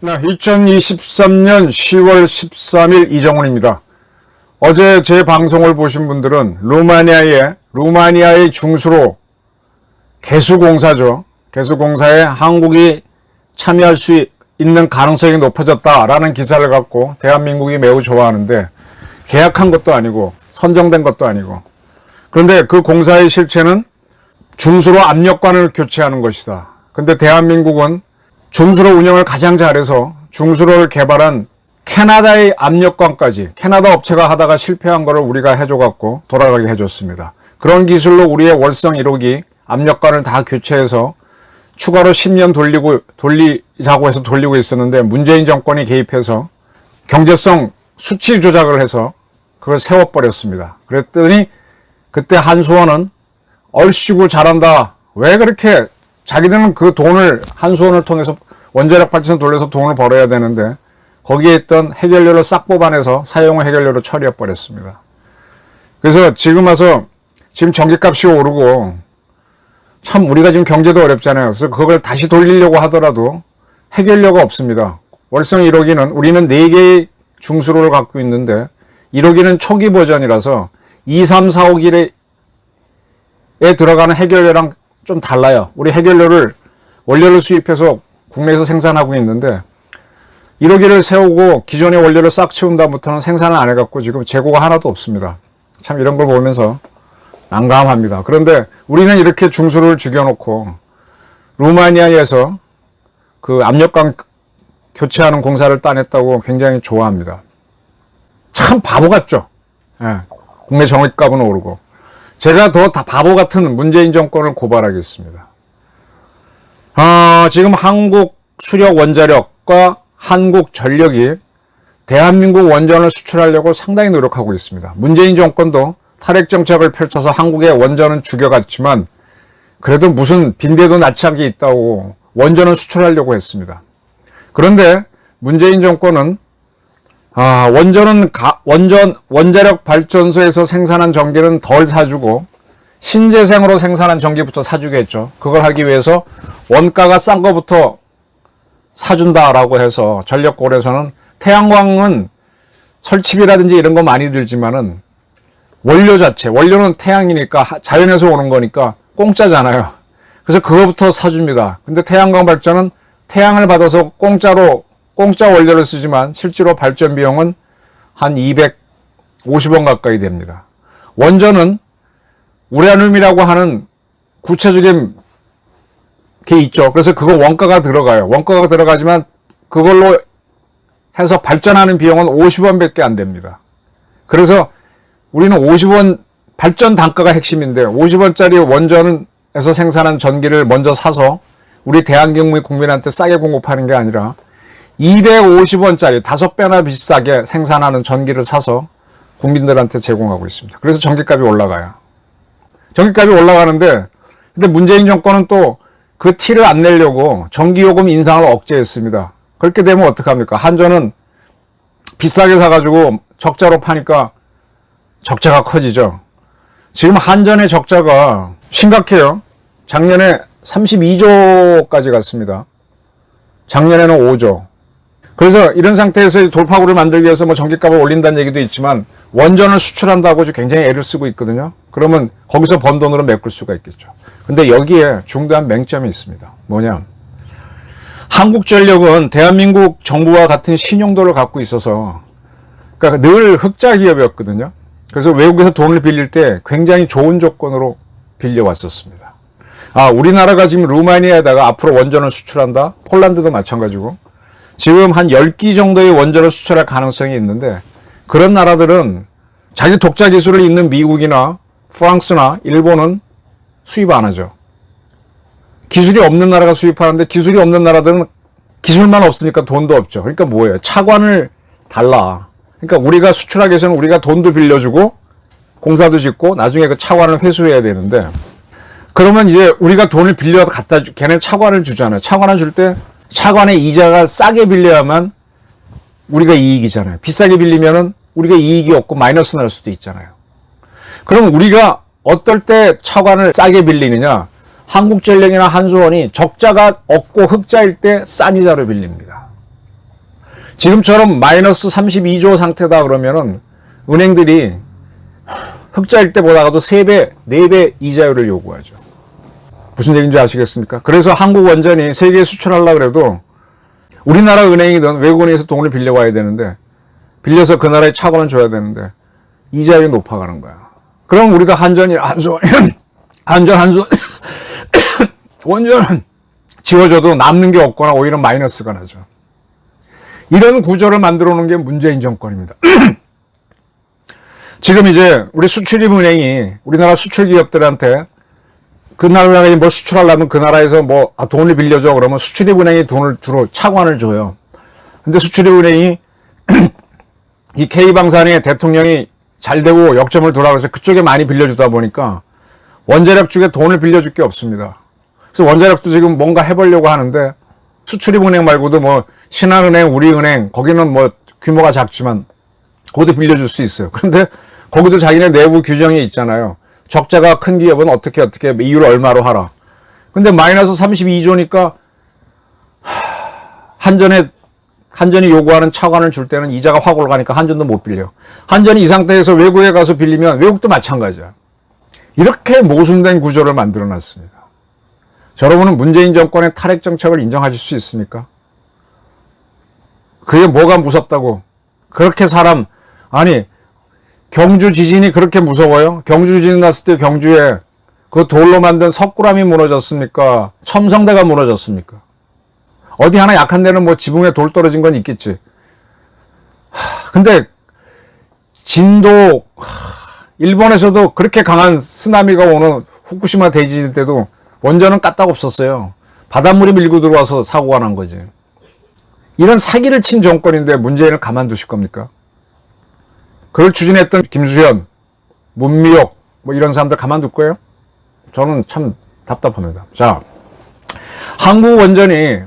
네, 2023년 10월 13일 이정훈입니다. 어제 제 방송을 보신 분들은 루마니아의 루마니아의 중수로 개수공사죠. 개수공사에 한국이 참여할 수 있는 가능성이 높아졌다라는 기사를 갖고 대한민국이 매우 좋아하는데 계약한 것도 아니고 선정된 것도 아니고 그런데 그 공사의 실체는 중수로 압력관을 교체하는 것이다. 근데 대한민국은 중수로 운영을 가장 잘해서 중수로를 개발한 캐나다의 압력관까지 캐나다 업체가 하다가 실패한 거를 우리가 해줘갖고 돌아가게 해줬습니다. 그런 기술로 우리의 월성 1호기 압력관을 다 교체해서 추가로 10년 돌리고 돌리자고 해서 돌리고 있었는데 문재인 정권이 개입해서 경제성 수치 조작을 해서 그걸 세워버렸습니다. 그랬더니 그때 한수원은 얼씨구 잘한다. 왜 그렇게 자기들은 그 돈을 한수원을 통해서 원자력 발전소 돌려서 돈을 벌어야 되는데 거기에 있던 해결료를 싹 뽑아내서 사용 해결료로 처리해 버렸습니다. 그래서 지금 와서 지금 전기값이 오르고 참 우리가 지금 경제도 어렵잖아요. 그래서 그걸 다시 돌리려고 하더라도 해결료가 없습니다. 월성 1호기는 우리는 4개의 중수로를 갖고 있는데 1호기는 초기 버전이라서 2, 3, 4, 5기에 들어가는 해결료랑 좀 달라요. 우리 해결료를 원료를 수입해서 국내에서 생산하고 있는데 1호기를 세우고 기존의 원료를 싹 치운 다음부터는 생산을 안 해갖고 지금 재고가 하나도 없습니다. 참 이런 걸 보면서 난감합니다. 그런데 우리는 이렇게 중수를 죽여놓고 루마니아에서 그 압력강 교체하는 공사를 따냈다고 굉장히 좋아합니다. 참 바보 같죠? 예. 국내 정액값은 오르고. 제가 더 다 바보 같은 문재인 정권을 고발하겠습니다. 아, 지금 한국 수력 원자력과 한국 전력이 대한민국 원전을 수출하려고 상당히 노력하고 있습니다. 문재인 정권도 탈핵 정책을 펼쳐서 한국의 원전은 죽여갔지만 그래도 무슨 빈대도 낯짝이 있다고 원전을 수출하려고 했습니다. 그런데 문재인 정권은 아, 원전은 가- 원전 원자력 발전소에서 생산한 전기는 덜 사주고 신재생으로 생산한 전기부터 사주겠죠. 그걸 하기 위해서 원가가 싼 거부터 사준다라고 해서 전력골에서는 태양광은 설치비라든지 이런 거 많이 들지만은 원료 자체, 원료는 태양이니까 하- 자연에서 오는 거니까 공짜잖아요. 그래서 그거부터 사줍니다. 근데 태양광 발전은 태양을 받아서 공짜로 공짜 원료를 쓰지만 실제로 발전 비용은 한 250원 가까이 됩니다. 원전은 우라늄이라고 하는 구체적인 게 있죠. 그래서 그거 원가가 들어가요. 원가가 들어가지만 그걸로 해서 발전하는 비용은 50원밖에 안 됩니다. 그래서 우리는 50원 발전 단가가 핵심인데 50원짜리 원전에서 생산한 전기를 먼저 사서 우리 대한민국 국민한테 싸게 공급하는 게 아니라 250원짜리 다섯 배나 비싸게 생산하는 전기를 사서 국민들한테 제공하고 있습니다. 그래서 전기값이 올라가요. 전기값이 올라가는데 근데 문재인 정권은 또 그 티를 안 내려고 전기요금 인상을 억제했습니다. 그렇게 되면 어떡합니까? 한전은 비싸게 사가지고 적자로 파니까 적자가 커지죠. 지금 한전의 적자가 심각해요. 작년에 32조까지 갔습니다. 작년에는 5조. 그래서 이런 상태에서 돌파구를 만들기 위해서 뭐 전기값을 올린다는 얘기도 있지만 원전을 수출한다고 굉장히 애를 쓰고 있거든요. 그러면 거기서 번 돈으로 메꿀 수가 있겠죠. 근데 여기에 중대한 맹점이 있습니다. 뭐냐? 한국전력은 대한민국 정부와 같은 신용도를 갖고 있어서 그러니까 늘 흑자 기업이었거든요. 그래서 외국에서 돈을 빌릴 때 굉장히 좋은 조건으로 빌려왔었습니다. 아, 우리나라가 지금 루마니아에다가 앞으로 원전을 수출한다? 폴란드도 마찬가지고. 지금 한 10기 정도의 원전을 수출할 가능성이 있는데 그런 나라들은 자기 독자 기술을 있는 미국이나 프랑스나 일본은 수입 안 하죠. 기술이 없는 나라가 수입하는데 기술이 없는 나라들은 기술만 없으니까 돈도 없죠. 그러니까 뭐예요? 차관을 달라. 그러니까 우리가 수출하기 위해서는 우리가 돈도 빌려주고 공사도 짓고 나중에 그 차관을 회수해야 되는데 그러면 이제 우리가 돈을 빌려서 갖다 주, 걔네 차관을 주잖아요. 차관을 줄 때 차관의 이자가 싸게 빌려야만 우리가 이익이잖아요. 비싸게 빌리면은 우리가 이익이 없고 마이너스 날 수도 있잖아요. 그럼 우리가 어떨 때 차관을 싸게 빌리느냐? 한국전력이나 한수원이 적자가 없고 흑자일 때 싼 이자로 빌립니다. 지금처럼 마이너스 32조 상태다 그러면은 은행들이 흑자일 때 보다가도 3배, 4배 이자율을 요구하죠. 무슨 얘기인지 아시겠습니까? 그래서 한국 원전이 세계에 수출하려고 그래도 우리나라 은행이든 외국 은행에서 돈을 빌려와야 되는데 빌려서 그 나라에 차관을 줘야 되는데 이자율이 높아가는 거야. 그럼 우리도 한전이 한수원 한전 한수원 원전은 지워져도 남는 게 없거나 오히려 마이너스가 나죠. 이런 구조를 만들어 놓은 게 문재인 정권입니다. 지금 이제 우리 수출입은행이 우리나라 수출 기업들한테 그 나라에 뭐 수출하려면 그 나라에서 뭐 아, 돈을 빌려줘 그러면 수출입은행이 돈을 주로 차관을 줘요. 근데 수출입은행이 이 K방산에 대통령이 잘 되고 역점을 돌아가서 서 그쪽에 많이 빌려주다 보니까 원자력 쪽에 돈을 빌려줄 게 없습니다. 그래서 원자력도 지금 뭔가 해보려고 하는데 수출입은행 말고도 뭐 신한은행, 우리은행 거기는 뭐 규모가 작지만 거기도 빌려줄 수 있어요. 그런데 거기도 자기네 내부 규정이 있잖아요. 적자가 큰 기업은 어떻게 어떻게 이율 얼마로 하라. 근데 마이너스 32조니까 한전에 한전이 요구하는 차관을 줄 때는 이자가 확 올라가니까 한전도 못 빌려. 한전이 이 상태에서 외국에 가서 빌리면 외국도 마찬가지야. 이렇게 모순된 구조를 만들어 놨습니다. 여러분은 문재인 정권의 탈핵 정책을 인정하실 수 있습니까? 그게 뭐가 무섭다고? 그렇게 사람, 아니, 경주 지진이 그렇게 무서워요? 경주 지진 났을 때 경주에 그 돌로 만든 석굴암이 무너졌습니까? 첨성대가 무너졌습니까? 어디 하나 약한 데는 뭐 지붕에 돌 떨어진 건 있겠지. 하, 근데 진도 하, 일본에서도 그렇게 강한 쓰나미가 오는 후쿠시마 대지진 때도 원전은 까딱 없었어요. 바닷물이 밀고 들어와서 사고가 난 거지. 이런 사기를 친 정권인데 문재인을 가만두실 겁니까? 그걸 추진했던 김수현, 문미옥 뭐 이런 사람들 가만둘 거예요? 저는 참 답답합니다. 자, 한국 원전이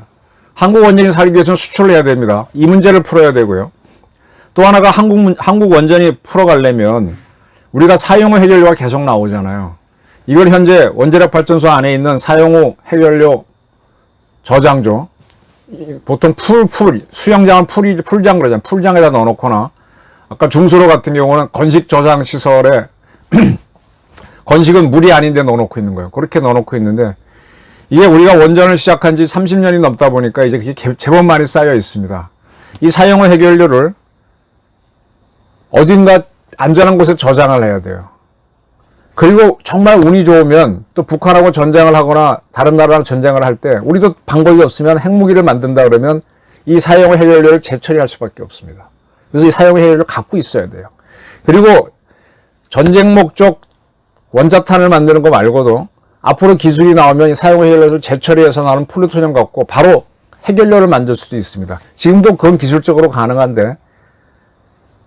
한국 원전이 살기 위해서는 수출을 해야 됩니다. 이 문제를 풀어야 되고요. 또 하나가 한국 문- 한국 원전이 풀어가려면 우리가 사용 해결료가 계속 나오잖아요. 이걸 현재 원자력 발전소 안에 있는 사용 후 해결료 저장조 보통 풀, 풀, 수영장은 풀이, 풀장 그러잖아요. 풀장에다 넣어놓거나, 아까 중수로 같은 경우는 건식 저장 시설에, 건식은 물이 아닌데 넣어놓고 있는 거예요. 그렇게 넣어놓고 있는데, 이게 우리가 원전을 시작한 지 30년이 넘다 보니까 이제 그게 개- 제법 많이 쌓여 있습니다. 이 사용 후 해결료를 어딘가 안전한 곳에 저장을 해야 돼요. 그리고 정말 운이 좋으면 또 북한하고 전쟁을 하거나 다른 나라랑 전쟁을 할 때 우리도 방법이 없으면 핵무기를 만든다 그러면 이 사용 해결료를 재처리할 수밖에 없습니다. 그래서 이 사용 해결료를 갖고 있어야 돼요. 그리고 전쟁 목적 원자탄을 만드는 거 말고도 앞으로 기술이 나오면 이 사용 해결료를 재처리해서 나오는 플루토늄 갖고 바로 해결료를 만들 수도 있습니다. 지금도 그건 기술적으로 가능한데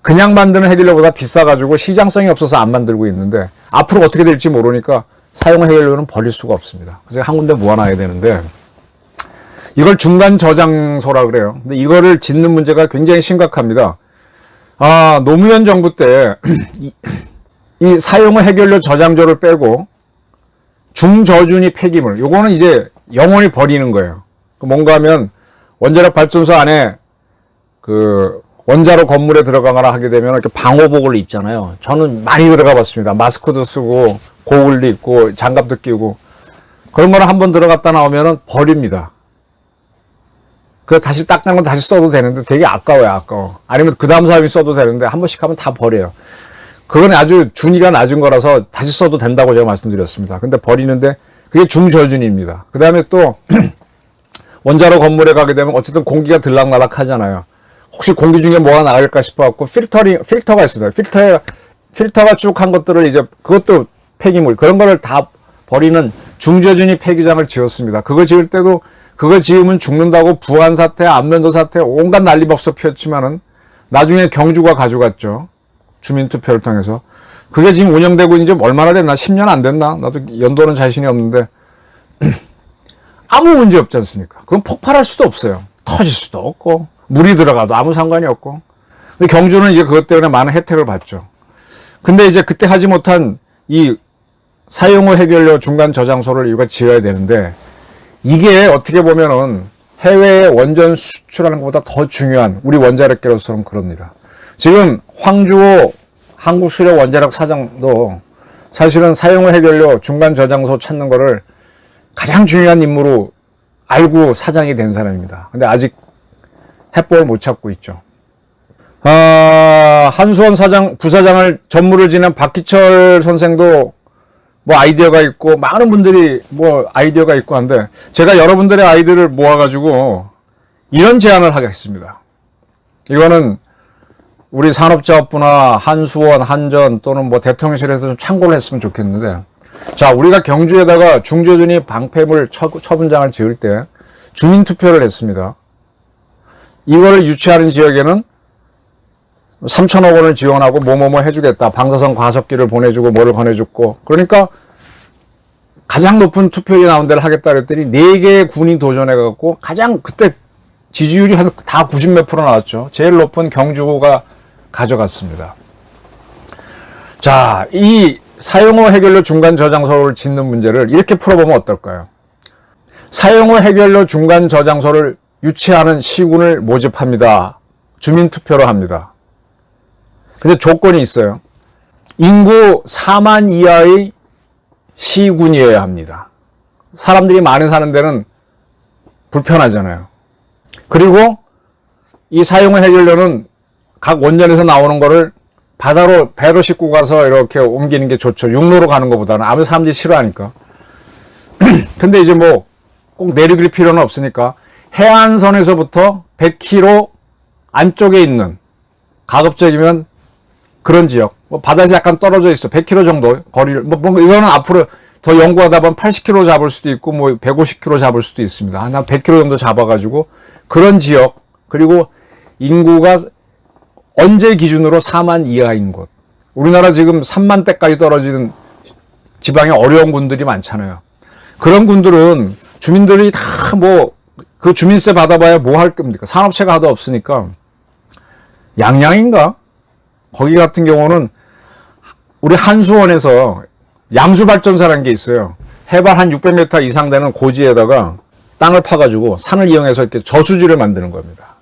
그냥 만드는 해결료보다 비싸가지고 시장성이 없어서 안 만들고 있는데 앞으로 어떻게 될지 모르니까 사용 해결료는 버릴 수가 없습니다. 그래서 한 군데 모아놔야 되는데 이걸 중간 저장소라 그래요. 근데 이거를 짓는 문제가 굉장히 심각합니다. 아 노무현 정부 때 이, 이 사용 해결료 저장소를 빼고 중저준위 폐기물 요거는 이제 영원히 버리는 거예요. 그 뭔가 하면 원자력 발전소 안에 그 원자로 건물에 들어가거나 하게 되면 이렇게 방호복을 입잖아요. 저는 많이 들어가 봤습니다. 마스크도 쓰고 고글도 입고 장갑도 끼고 그런 거는 한번 들어갔다 나오면은 버립니다. 그 다시 닦는 건 다시 써도 되는데 되게 아까워요, 아까워. 아니면 그 다음 사람이 써도 되는데 한 번씩 하면 다 버려요. 그건 아주 준위가 낮은 거라서 다시 써도 된다고 제가 말씀드렸습니다. 근데 버리는데 그게 중저준입니다. 그 다음에 또 원자로 건물에 가게 되면 어쨌든 공기가 들락날락 하잖아요. 혹시 공기 중에 뭐가 나갈까 싶어갖고 필터링, 필터가 있습니다. 필터에, 필터가 쭉 한 것들을 이제 그것도 폐기물, 그런 거를 다 버리는 중저준위 폐기장을 지었습니다. 그거 지을 때도 그거 지으면 죽는다고 부안 사태, 안면도 사태, 온갖 난리법석 피웠지만은 나중에 경주가 가져갔죠. 주민투표를 통해서. 그게 지금 운영되고 이제 얼마나 됐나? 10년 안 됐나? 나도 연도는 자신이 없는데. 아무 문제 없지 않습니까? 그건 폭발할 수도 없어요. 터질 수도 없고, 물이 들어가도 아무 상관이 없고. 근데 경주는 이제 그것 때문에 많은 혜택을 받죠. 근데 이제 그때 하지 못한 이 사용 후 해결료 중간 저장소를 이거 지어야 되는데 이게 어떻게 보면은 해외에 원전 수출하는 것보다 더 중요한 우리 원자력계로서는 그럽니다. 지금 황주호 한국수력 원자력 사장도 사실은 사용 후 해결료 중간 저장소 찾는 거를 가장 중요한 임무로 알고 사장이 된 사람입니다. 근데 아직 해법을 못 찾고 있죠. 아, 한수원 사장, 부사장을 전무를 지낸 박기철 선생도 뭐 아이디어가 있고 많은 분들이 뭐 아이디어가 있고 한데 제가 여러분들의 아이디어를 모아가지고 이런 제안을 하겠습니다. 이거는 우리 산업자업부나 한수원, 한전 또는 뭐 대통령실에서 좀 참고를 했으면 좋겠는데 자 우리가 경주에다가 중저준이 방패물 처, 처분장을 지을 때 주민투표를 했습니다. 이거를 유치하는 지역에는 3천억 원을 지원하고 뭐뭐뭐 해주겠다. 방사선 과석기를 보내주고 뭐를 보내줬고. 그러니까 가장 높은 투표율이 나온 데를 하겠다 그랬더니 4개의 군이 도전해갖고 가장 그때 지지율이 한 다 90 몇 프로 나왔죠. 제일 높은 경주가 가져갔습니다. 자, 이 사용후 해결료 중간 저장소를 짓는 문제를 이렇게 풀어보면 어떨까요? 사용후 해결료 중간 저장소를 유치하는 시군을 모집합니다. 주민투표로 합니다. 근데 조건이 있어요. 인구 4만 이하의 시군이어야 합니다. 사람들이 많이 사는 데는 불편하잖아요. 그리고 이 사용 해결료는 각 원전에서 나오는 거를 바다로 배로 싣고 가서 이렇게 옮기는 게 좋죠. 육로로 가는 것보다는 아무 사람들이 싫어하니까. 근데 이제 뭐 꼭 내리길 필요는 없으니까 해안선에서부터 100km 안쪽에 있는 가급적이면 그런 지역, 뭐 바다에서 약간 떨어져 있어. 100km 정도 거리를, 뭐, 뭐 이거는 앞으로 더 연구하다 보면 80km 잡을 수도 있고, 뭐 150km 잡을 수도 있습니다. 한 100km 정도 잡아가지고, 그런 지역, 그리고 인구가 언제 기준으로 4만 이하인 곳. 우리나라 지금 3만 대까지 떨어지는 지방에 어려운 군들이 많잖아요. 그런 군들은 주민들이 다 뭐, 그 주민세 받아봐야 뭐 할 겁니까? 산업체가 하도 없으니까. 양양인가? 거기 같은 경우는 우리 한수원에서 양수발전소라는 게 있어요. 해발 한 600m 이상 되는 고지에다가 땅을 파가지고 산을 이용해서 이렇게 저수지를 만드는 겁니다.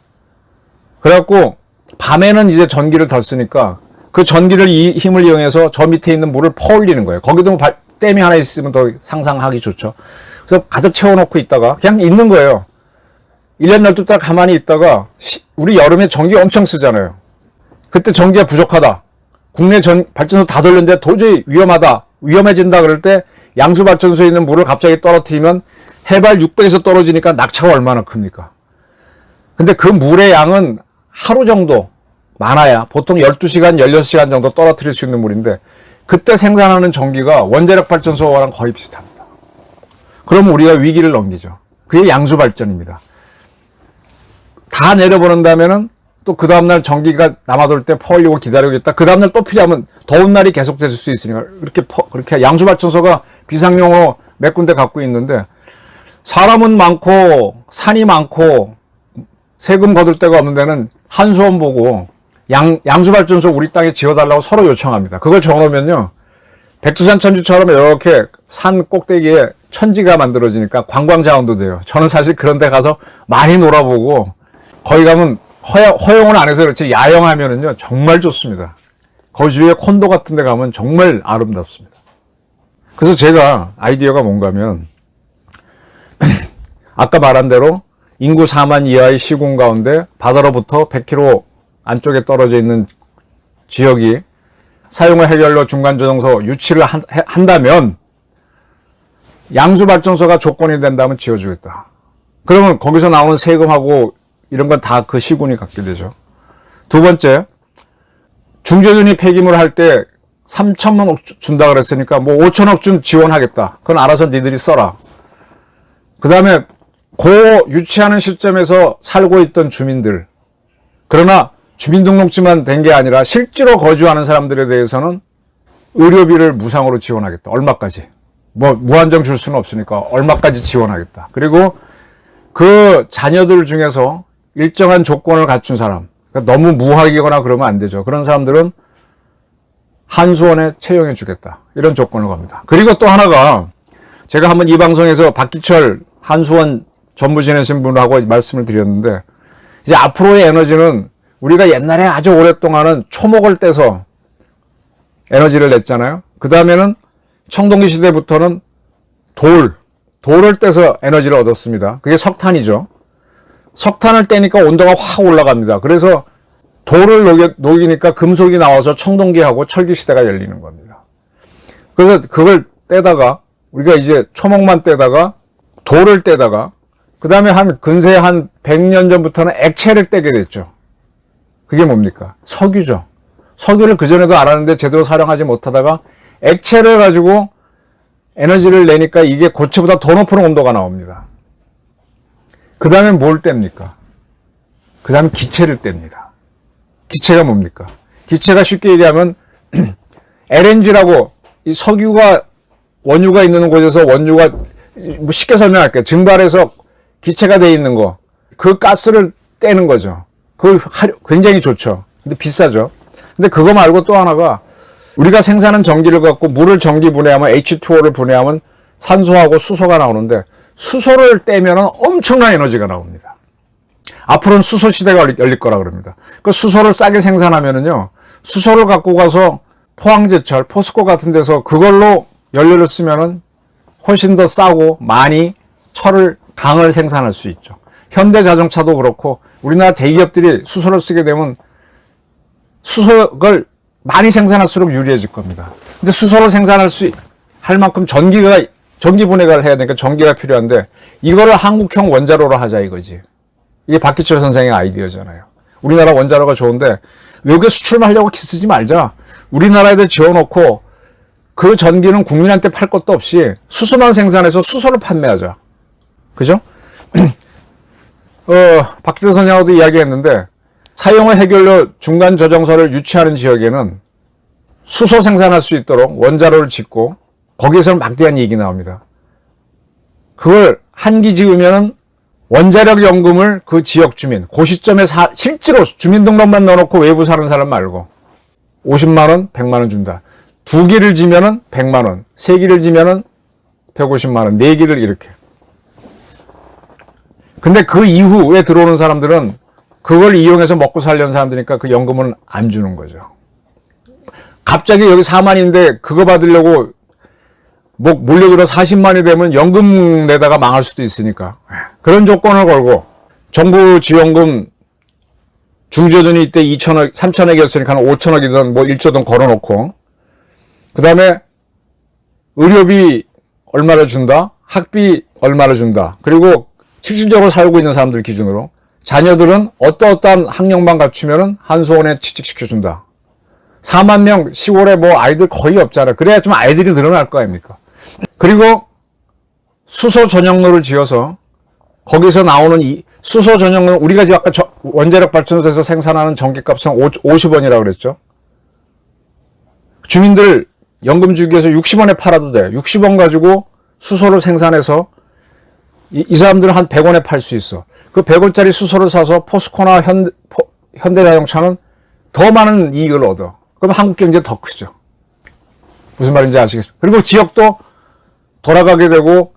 그래갖고 밤에는 이제 전기를 덜 쓰니까 그 전기를 이 힘을 이용해서 저 밑에 있는 물을 퍼올리는 거예요. 거기도 뭐 발- 댐이 하나 있으면 더 상상하기 좋죠. 그래서 가득 채워놓고 있다가 그냥 있는 거예요. 1년 12달 가만히 있다가 시- 우리 여름에 전기 엄청 쓰잖아요. 그때 전기가 부족하다. 국내 전 발전소 다 돌렸는데 도저히 위험하다. 위험해진다 그럴 때 양수 발전소에 있는 물을 갑자기 떨어뜨리면 해발 600에서 떨어지니까 낙차가 얼마나 큽니까? 근데 그 물의 양은 하루 정도 많아야 보통 12시간, 16시간 정도 떨어뜨릴 수 있는 물인데 그때 생산하는 전기가 원자력 발전소랑 거의 비슷합니다. 그러면 우리가 위기를 넘기죠. 그게 양수 발전입니다. 다 내려보낸다면은 또 그 다음날 전기가 남아돌 때 퍼올리고 기다리겠다. 그 다음날 또 필요하면 더운 날이 계속될 수 있으니까 이렇게 퍼, 그렇게 양수발전소가 비상용으로 몇 군데 갖고 있는데 사람은 많고 산이 많고 세금 거둘 데가 없는 데는 한수원 보고 양, 양수발전소 우리 땅에 지어달라고 서로 요청합니다. 그걸 적어놓으면요. 백두산 천지처럼 이렇게 산 꼭대기에 천지가 만들어지니까 관광 자원도 돼요. 저는 사실 그런 데 가서 많이 놀아보고 거기 가면 허용, 허용 을 안 해서 그렇지 야영하면은요 정말 좋습니다. 거주에 콘도 같은 데 가면 정말 아름답습니다. 그래서 제가 아이디어가 뭔가 하면 아까 말한 대로 인구 4만 이하의 시군 가운데 바다로부터 100km 안쪽에 떨어져 있는 지역이 사용후 해결로 중간 저장소 유치를 한, 해- 한다면 양수 발전소가 조건이 된다면 지어주겠다. 그러면 거기서 나오는 세금하고 이런 건 다 그 시군이 갖게 되죠. 두 번째, 중저준이 폐기물 할 때 3천만 억 주- 준다 그랬으니까 뭐 5천억 준 지원하겠다. 그건 알아서 니들이 써라. 그 다음에 고 유치하는 시점에서 살고 있던 주민들. 그러나 주민등록지만 된 게 아니라 실제로 거주하는 사람들에 대해서는 의료비를 무상으로 지원하겠다. 얼마까지. 뭐 무한정 줄 수는 없으니까 얼마까지 지원하겠다. 그리고 그 자녀들 중에서 일정한 조건을 갖춘 사람, 그러니까 너무 무학이거나 그러면 안 되죠. 그런 사람들은 한수원에 채용해 주겠다. 이런 조건을 겁니다. 그리고 또 하나가 제가 한번 이 방송에서 박기철 한수원 전부 지내신 분하고 말씀을 드렸는데 이제 앞으로의 에너지는 우리가 옛날에 아주 오랫동안은 초목을 떼서 에너지를 냈잖아요. 그 다음에는 청동기 시대부터는 돌, 돌을 떼서 에너지를 얻었습니다. 그게 석탄이죠. 석탄을 떼니까 온도가 확 올라갑니다. 그래서 돌을 녹이니까 금속이 나와서 청동기하고 철기 시대가 열리는 겁니다. 그래서 그걸 떼다가 우리가 이제 초목만 떼다가 돌을 떼다가 그 다음에 한 근세 한 100년 전부터는 액체를 떼게 됐죠. 그게 뭡니까? 석유죠. 석유를 그전에도 알았는데 제대로 사용하지 못하다가 액체를 가지고 에너지를 내니까 이게 고체보다 더 높은 온도가 나옵니다. 그 다음에 뭘 뗍니까? 그 다음에 기체를 뗍니다. 기체가 뭡니까? 기체가 쉽게 얘기하면 LNG라고 이 석유가 원유가 있는 곳에서 원유가 뭐 쉽게 설명할게요. 증발해서 기체가 돼 있는 거. 그 가스를 떼는 거죠. 그 굉장히 좋죠. 근데 비싸죠. 근데 그거 말고 또 하나가 우리가 생산한 전기를 갖고 물을 전기 분해하면 H2O를 분해하면 산소하고 수소가 나오는데 수소를 떼면 엄청난 에너지가 나옵니다. 앞으로는 수소 시대가 열릴 거라 그럽니다. 그 수소를 싸게 생산하면은요, 수소를 갖고 가서 포항제철, 포스코 같은 데서 그걸로 연료를 쓰면은 훨씬 더 싸고 많이 철을, 강을 생산할 수 있죠. 현대 자동차도 그렇고 우리나라 대기업들이 수소를 쓰게 되면 수소를 많이 생산할수록 유리해질 겁니다. 근데 수소를 생산할 수 할 만큼 전기가 전기 분해를 해야 되니까 전기가 필요한데 이거를 한국형 원자로로 하자 이거지. 이게 박기철 선생의 아이디어잖아요. 우리나라 원자로가 좋은데 외국에 수출하려고 기 쓰지 말자. 우리나라에다 지어놓고 그 전기는 국민한테 팔 것도 없이 수소만 생산해서 수소를 판매하자. 그죠? 어, 박기철 선생하고도 이야기했는데 사용의 해결로 중간 저정소를 유치하는 지역에는 수소 생산할 수 있도록 원자로를 짓고 거기에서는 막대한 이익이 나옵니다. 그걸 한기 지으면은 원자력 연금을 그 지역 주민, 그 시점에 사, 실제로 주민등록만 넣어놓고 외부 사는 사람 말고 50만원, 100만원 준다. 두 기를 지면은 100만원, 세 기를 지면은 150만원, 네 기를 이렇게. 근데 그 이후에 들어오는 사람들은 그걸 이용해서 먹고 살려는 사람들이니까 그 연금은 안 주는 거죠. 갑자기 여기 4만인데 그거 받으려고 뭐 몰려들어 40만이 되면 연금 내다가 망할 수도 있으니까 그런 조건을 걸고 정부 지원금 중저전이 이때 2천억, 3천억이었으니까 한 5천억이든 뭐 1조든 걸어놓고 그 다음에 의료비 얼마를 준다, 학비 얼마를 준다, 그리고 실질적으로 살고 있는 사람들 기준으로 자녀들은 어떠어떠한 학력만 갖추면은 한수원에 취직시켜준다. 4만 명 시골에 뭐 아이들 거의 없잖아. 그래야 좀 아이들이 늘어날 거 아닙니까? 그리고 수소 전용로를 지어서 거기서 나오는 이 수소 전용로 우리가 지금 아까 저 원자력 발전소에서 생산하는 전기값은 50원이라고 그랬죠. 주민들 연금 주기 위해서 60원에 팔아도 돼. 60원 가지고 수소를 생산해서 이, 이 사람들은 한 100원에 팔 수 있어. 그 100원짜리 수소를 사서 포스코나 현, 포, 현대자동차는 더 많은 이익을 얻어. 그럼 한국 경제 더 크죠. 무슨 말인지 아시겠습니까? 그리고 지역도 돌아가게 되고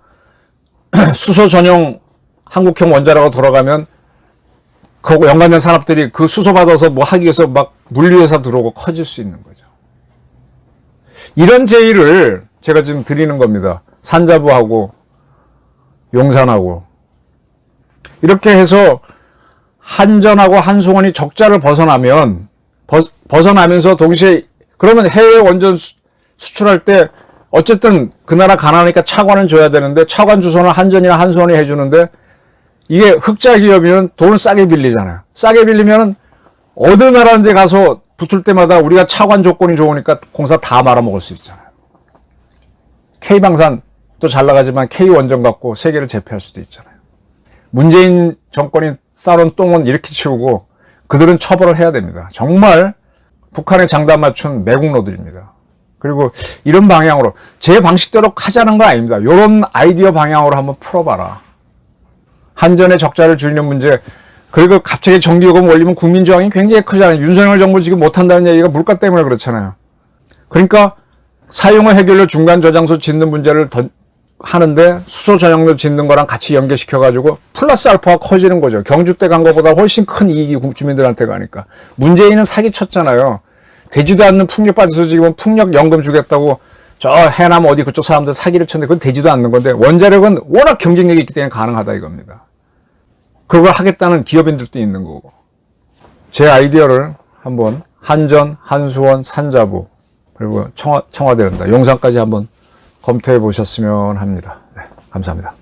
수소 전용 한국형 원자로가 돌아가면 그 연관된 산업들이 그 수소 받아서 뭐 하기 위해서 막 물류회사 들어오고 커질 수 있는 거죠. 이런 제의를 제가 지금 드리는 겁니다. 산자부하고 용산하고 이렇게 해서 한전하고 한수원이 적자를 벗어나면 벗어나면서 동시에 그러면 해외 원전 수, 수출할 때 어쨌든 그 나라 가난하니까 차관은 줘야 되는데 차관 주소는 한전이나 한수원이 해주는데 이게 흑자 기업이면 돈을 싸게 빌리잖아요. 싸게 빌리면은 어느 나라인지 가서 붙을 때마다 우리가 차관 조건이 좋으니까 공사 다 말아먹을 수 있잖아요. K방산 또 잘 나가지만 K원전 갖고 세계를 제패할 수도 있잖아요. 문재인 정권이 쌓아놓은 똥은 이렇게 치우고 그들은 처벌을 해야 됩니다. 정말 북한에 장단 맞춘 매국노들입니다. 그리고 이런 방향으로 제 방식대로 하자는 건 아닙니다. 이런 아이디어 방향으로 한번 풀어봐라. 한전의 적자를 줄이는 문제 그리고 갑자기 전기요금 올리면 국민 저항이 굉장히 크잖아요. 윤석열 정부 지금 못한다는 얘기가 물가 때문에 그렇잖아요. 그러니까 사용후 해결료 중간 저장소 짓는 문제를 더 하는데 수소 전용료 짓는 거랑 같이 연계시켜 가지고 플러스 알파가 커지는 거죠. 경주 때간 것보다 훨씬 큰 이익이 국- 주민들한테 가니까. 문재인은 사기 쳤잖아요. 되지도 않는 풍력 빠져서 지금 풍력 연금 주겠다고 저 해남 어디 그쪽 사람들 사기를 쳤는데 그건 되지도 않는 건데 원자력은 워낙 경쟁력이 있기 때문에 가능하다 이겁니다. 그걸 하겠다는 기업인들도 있는 거고. 제 아이디어를 한번 한전, 한수원, 산자부 그리고 청와, 청와대란다 용산까지 한번 검토해 보셨으면 합니다. 네, 감사합니다.